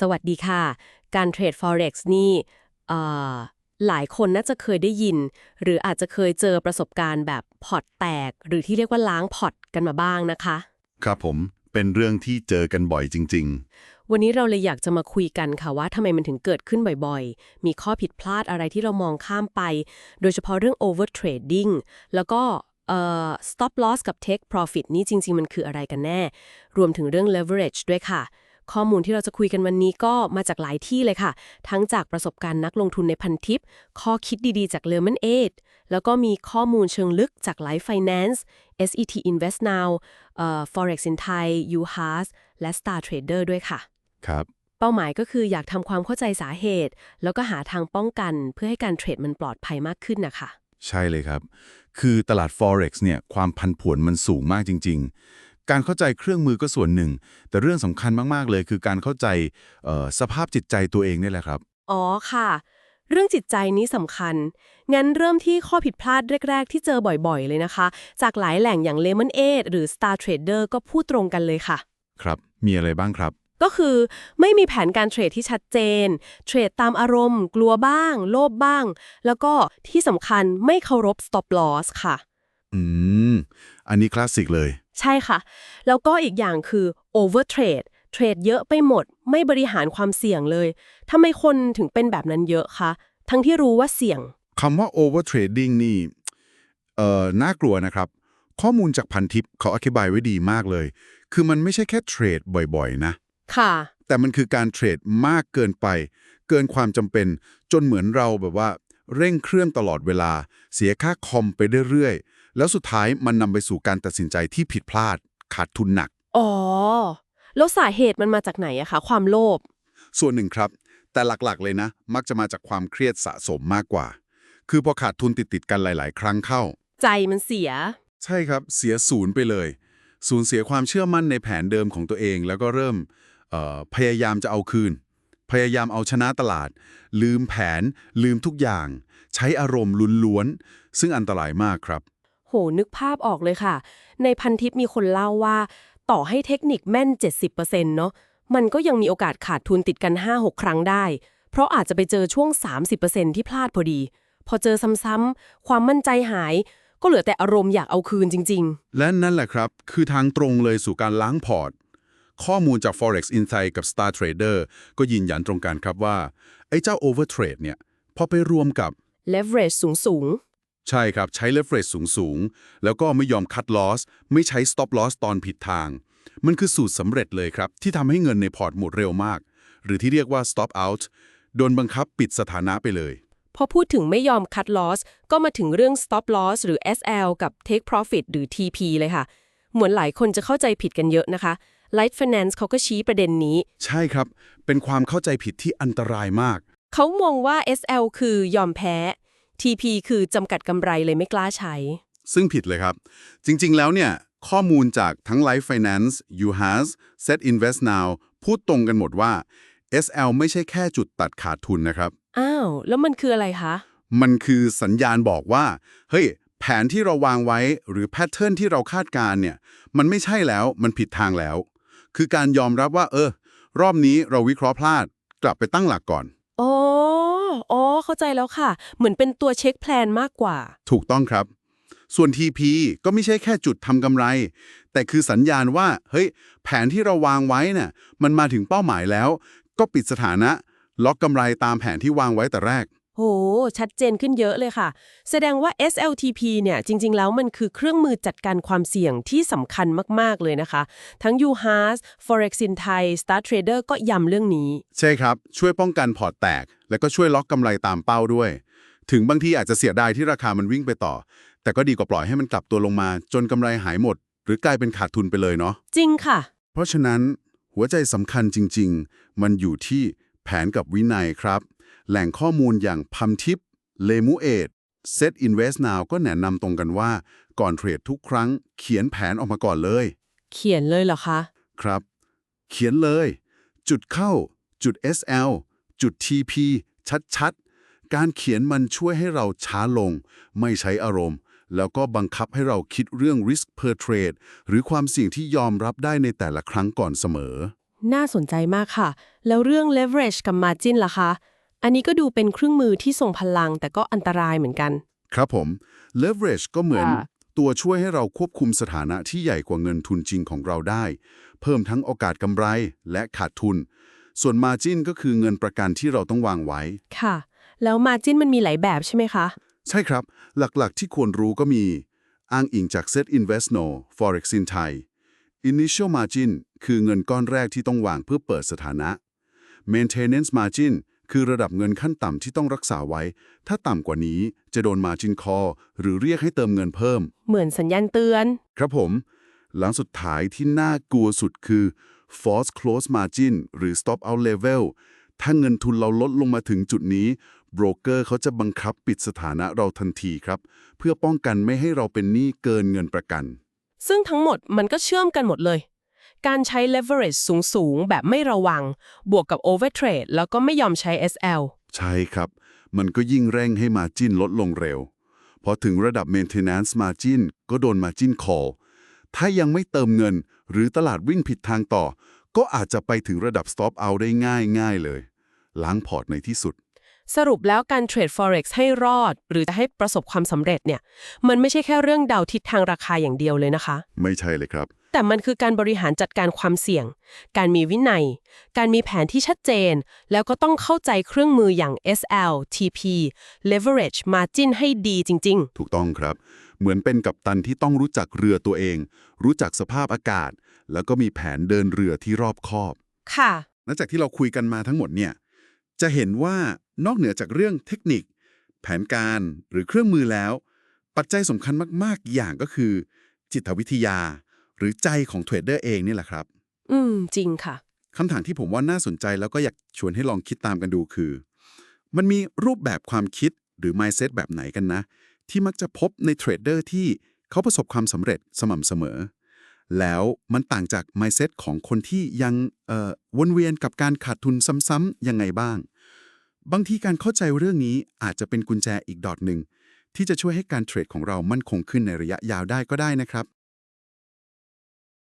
สวัสดีค่ะ การเทรด Forex นี่เอ่อหลายคนน่าจะเคยได้ยิน หรืออาจจะเคยเจอประสบการณ์แบบพอร์ตแตก หรือที่เรียกว่าล้างพอร์ตกันมาบ้างนะคะ ครับผมเป็นเรื่องที่เจอกันบ่อยจริงวันนี้เราเลยอยากจะมาคุยกันค่ะว่าทำไมมันถึงเกิดขึ้นบ่อยๆ มีข้อผิดพลาดอะไรที่เรามองข้ามไป โดยเฉพาะเรื่อง over trading แล้วก็เอ่อ stop loss กับ take profit นี่จริง ๆ มันคืออะไรกันแน่ รวมถึงเรื่อง leverage ด้วยค่ะ ข้อมูลที่เราจะคุยกันวันนี้ก็มาจากหลายที่เลยค่ะ ทั้งจากประสบการณ์นักลงทุนในพันทิป ข้อคิดดีๆจาก Lemon Aid แล้วก็มีข้อมูลเชิงลึกจาก Life Finance SET Invest Now เอ่อ Forex in Thai UHAS และ Star Trader ด้วยค่ะๆครับเป้าหมายก็คืออยากทำความเข้าใจสาเหตุ แล้วก็หาทางป้องกันเพื่อให้การเทรดมันปลอดภัยมากขึ้นนะคะใช่เลยครับ คือตลาด Forex เนี่ยความพันผวนมันสูงมากจริง ๆ การเข้าใจเครื่องมือก็ส่วนหนึ่ง แต่เรื่องสำคัญมาก ๆ เลยคือการเข้าใจเอ่อสภาพจิตใจตัวเองนี่แหละครับ อ๋อค่ะ เรื่องจิตใจนี้สำคัญ งั้นเริ่มที่ข้อผิดพลาดแรก ๆ ที่เจอบ่อยๆ เลยนะคะ จากหลายแหล่งอย่าง Lemon Aid หรือ Star Trader ก็พูดตรงกันเลยค่ะ ครับ มีอะไรบ้างครับ ก็คือไม่มีแผนการเทรดที่ชัดเจน เทรดตามอารมณ์ กลัวบ้าง โลภบ้าง แล้วก็ที่สำคัญไม่เคารพ stop loss ค่ะ อืม อันนี้คลาสสิกเลย ใช่ค่ะ แล้วก็อีกอย่างคือ over trade เทรดเยอะไปหมด ไม่บริหารความเสี่ยงเลยทำไมคนถึงเป็นแบบนั้นเยอะคะ ทั้งที่รู้ว่าเสี่ยงคำว่า over trading นี่ เอ่อ น่ากลัวนะครับ ข้อมูลจากพันทิปเขาอธิบายไว้ดีมากเลย คือมันไม่ใช่แค่เทรดบ่อยๆ นะ ค่ะ แต่มันคือการเทรดมากเกินไป เกินความจำเป็น จนเหมือนเราแบบว่า เร่งเครื่องตลอดเวลา เสียค่าคอมไปเรื่อยๆ แล้วสุดท้ายมันนำไปสู่การตัดสินใจที่ผิดพลาด ขาดทุนหนัก อ๋อ แล้วสาเหตุมันมาจากไหนอะคะ ความโลภ ส่วนหนึ่งครับ แต่หลักๆ เลยนะ มักจะมาจากความเครียดสะสมมากกว่า คือพอขาดทุนติดๆกันหลาย ๆ ครั้งเข้า ใจมันเสีย ใช่ครับ เสียศูนย์ไปเลย สูญเสียความเชื่อมั่นในแผนเดิมของตัวเอง แล้วก็เริ่มเอ่อพยายามจะเอาคืน พยายามเอาชนะตลาด ลืมแผน ลืมทุกอย่าง ใช้อารมณ์ลุนล้วนซึ่งอันตรายมากครับ โห นึกภาพออกเลยค่ะ ในพันทิปมีคนเล่าว่า ต่อให้เทคนิคแม่น 70%เนาะมันก็ยังมีโอกาสขาดทุนติดกัน 5-6 ครั้งได้ เพราะอาจจะไปเจอช่วง 30%ที่พลาดพอดี พอเจอซ้ำๆความมั่นใจหาย ก็เหลือแต่อารมณ์อยากเอาคืนจริงและนั่นแหละครับ คือทางตรงเลยสู่การล้างพอร์ต ข้อมูลจาก Forex Insight กับ Star Trader ก็ยืนยันตรงกันครับว่า ไอ้เจ้า overtrade เนี่ย พอไปรวมกับๆ leverage สูงใช่ครับ ใช้ leverage สูงสูงๆแล้วก็ไม่ยอม cut loss ไม่ใช้ stop loss ตอนผิดทาง มันคือสูตรสำเร็จเลยครับ ที่ทำให้เงินในพอร์ตหมดเร็วมาก หรือที่เรียกว่า stop out โดนบังคับปิดสถานะไปเลยๆพอพูดถึงไม่ยอม cut loss ก็มาถึงเรื่อง stop loss หรือ SL กับ take profit หรือ TP เลยค่ะ เหมือนหลายคนจะเข้าใจผิดกันเยอะนะคะ Light Finance เขาก็ชี้ประเด็นนี้ ใช่ครับ เป็นความเข้าใจผิดที่อันตรายมาก เขามองว่า SL คือยอมแพ้ TP คือจำกัดกำไรเลยไม่กล้าใช้ ซึ่งผิดเลยครับ จริงๆแล้วเนี่ย ข้อมูลจากทั้ง Life Finance, UHAS, Set Invest Now พูดตรงกันหมดว่า SL ไม่ใช่แค่จุดตัดขาดทุนนะครับ อ้าว แล้วมันคืออะไรคะ มันคือสัญญาณบอกว่า เฮ้ย แผนที่เราวางไว้หรือแพทเทิร์นที่เราคาดการณ์เนี่ย มันไม่ใช่แล้ว มันผิดทางแล้ว คือการยอมรับว่า เออ รอบนี้เราวิเคราะห์พลาด กลับไปตั้งหลักก่อนอ๋ออ๋อ เข้าใจแล้วค่ะ เหมือนเป็นตัวเช็คแพลนมากกว่า ถูกต้องครับ ส่วน TP ก็ไม่ใช่แค่จุดทำกำไร แต่คือสัญญาณว่า เฮ้ย แผนที่เราวางไว้เนี่ยมันมาถึงเป้าหมายแล้ว ก็ปิดสถานะ ล็อกกำไรตามแผนที่วางไว้แต่แรก โห ชัดเจนขึ้นเยอะเลยค่ะ แสดงว่า SLTP เนี่ย จริง ๆ แล้วมันคือเครื่องมือจัดการความเสี่ยงที่สำคัญมาก ๆ เลยนะคะ ทั้ง UHAS Forex in Thai Star Trader ก็ย้ำเรื่องนี้ ใช่ครับ ช่วยป้องกันพอร์ตแตก แล้วก็ช่วยล็อกกำไรตามเป้าด้วย ถึงบางทีอาจจะเสียดายที่ราคามันวิ่งไปต่อ แต่ก็ดีกว่าปล่อยให้มันกลับตัวลงมา จนกำไรหายหมด หรือกลายเป็นขาดทุนไปเลยเนาะ จริงค่ะ เพราะฉะนั้นหัวใจสำคัญจริง ๆ มันอยู่ที่แผนกับวินัยครับ แหล่งข้อมูลอย่างพัมทิปเลมูเอดเซตอินเวส Now ก็แนะนำตรงกันว่า ก่อนเทรดทุกครั้ง เขียนแผนออกมาก่อนเลย เขียนเลยเหรอคะ ครับ เขียนเลย จุดเข้า จุด SL จุด TP ชัดๆ การเขียนมันช่วยให้เราช้าลง ไม่ใช้อารมณ์ แล้วก็บังคับให้เราคิดเรื่อง risk per trade หรือความเสี่ยงที่ยอมรับได้ในแต่ละครั้งก่อนเสมอ น่าสนใจมากค่ะ แล้วเรื่อง leverage กับ margin ล่ะคะ อันนี้ก็ดูเป็นเครื่องมือที่ทรงพลังแต่ก็อันตรายเหมือนกัน ครับผม leverage ก็เหมือน ค่ะ ตัวช่วยให้เราควบคุมสถานะที่ใหญ่กว่าเงินทุนจริงของเราได้ เพิ่มทั้งโอกาสกำไรและขาดทุน ส่วน margin ก็คือเงินประกันที่เราต้องวางไว้ ค่ะ แล้ว margin มันมีหลายแบบใช่ไหมคะ ใช่ครับ หลักๆที่ควรรู้ก็มี อ้างอิงจาก Set Investno Forex in Thai Initial Margin คือเงินก้อนแรกที่ต้องวางเพื่อเปิดสถานะ Maintenance Margin คือระดับเงินขั้นต่ำที่ต้องรักษาไว้ ถ้าต่ำกว่านี้จะโดน Margin Call หรือเรียกให้เติมเงินเพิ่ม เหมือนสัญญาณเตือน ครับผม หลังสุดท้ายที่น่ากลัวสุดคือ Force Close Margin หรือ Stop Out Level ถ้าเงินทุนเราลดลงมาถึงจุดนี้โบรกเกอร์เขาจะบังคับปิดสถานะเราทันทีครับ เพื่อป้องกันไม่ให้เราเป็นหนี้เกินเงินประกัน ซึ่งทั้งหมดมันก็เชื่อมกันหมดเลย การใช้ leverage สูง ๆ แบบไม่ระวัง บวกกับ overtrade แล้วก็ไม่ยอมใช้ SL ใช่ครับ มันก็ยิ่งเร่งให้ Margin ลดลงเร็ว พอถึงระดับ Maintenance Margin ก็โดน Margin Call ถ้ายังไม่เติมเงิน หรือตลาดวิ่งผิดทางต่อ ก็อาจจะไปถึงระดับ Stop Out ได้ง่าย ๆ เลย ล้างพอร์ตในที่สุด สรุปแล้วการเทรด forex ให้รอด หรือจะให้ประสบความสำเร็จเนี่ย มันไม่ใช่แค่เรื่องเดาทิศทางราคาอย่างเดียวเลยนะคะ ไม่ใช่เลยครับ แต่มันคือการบริหารจัดการความเสี่ยง การมีวินัย การมีแผนที่ชัดเจน แล้วก็ต้องเข้าใจเครื่องมืออย่าง SL TP leverage margin ให้ดีจริงถูกต้องครับ เหมือนเป็นกัปตันที่ต้องรู้จักเรือตัวเอง รู้จักสภาพอากาศ แล้วก็มีแผนเดินเรือที่รอบคอบๆค่ะ หลังจากที่เราคุยกันมาทั้งหมดเนี่ย จะเห็นว่า นอกเหนือจากเรื่องเทคนิค แผนการหรือเครื่องมือแล้ว ปัจจัยสำคัญมากๆ อย่างก็คือ จิตวิทยา หรือใจของเทรดเดอร์เองนี่แหละครับ อืม จริงค่ะคำถามที่ผมว่าน่าสนใจแล้วก็อยากชวนให้ลองคิดตามกันดูคือ มันมีรูปแบบความคิดหรือ mindset แบบไหนกันนะ ที่มักจะพบในเทรดเดอร์ที่เขาประสบความสำเร็จสม่ำเสมอ แล้วมันต่างจาก mindset ของคนที่ยังเอ่อวนเวียนกับการขาดทุนซ้ำๆยังไงบ้าง บางทีการเข้าใจเรื่องนี้อาจจะเป็นกุญแจอีกดอทหนึ่งที่จะช่วยให้การเทรดของเรามั่นคงขึ้นในระยะยาวได้ก็ได้นะครับ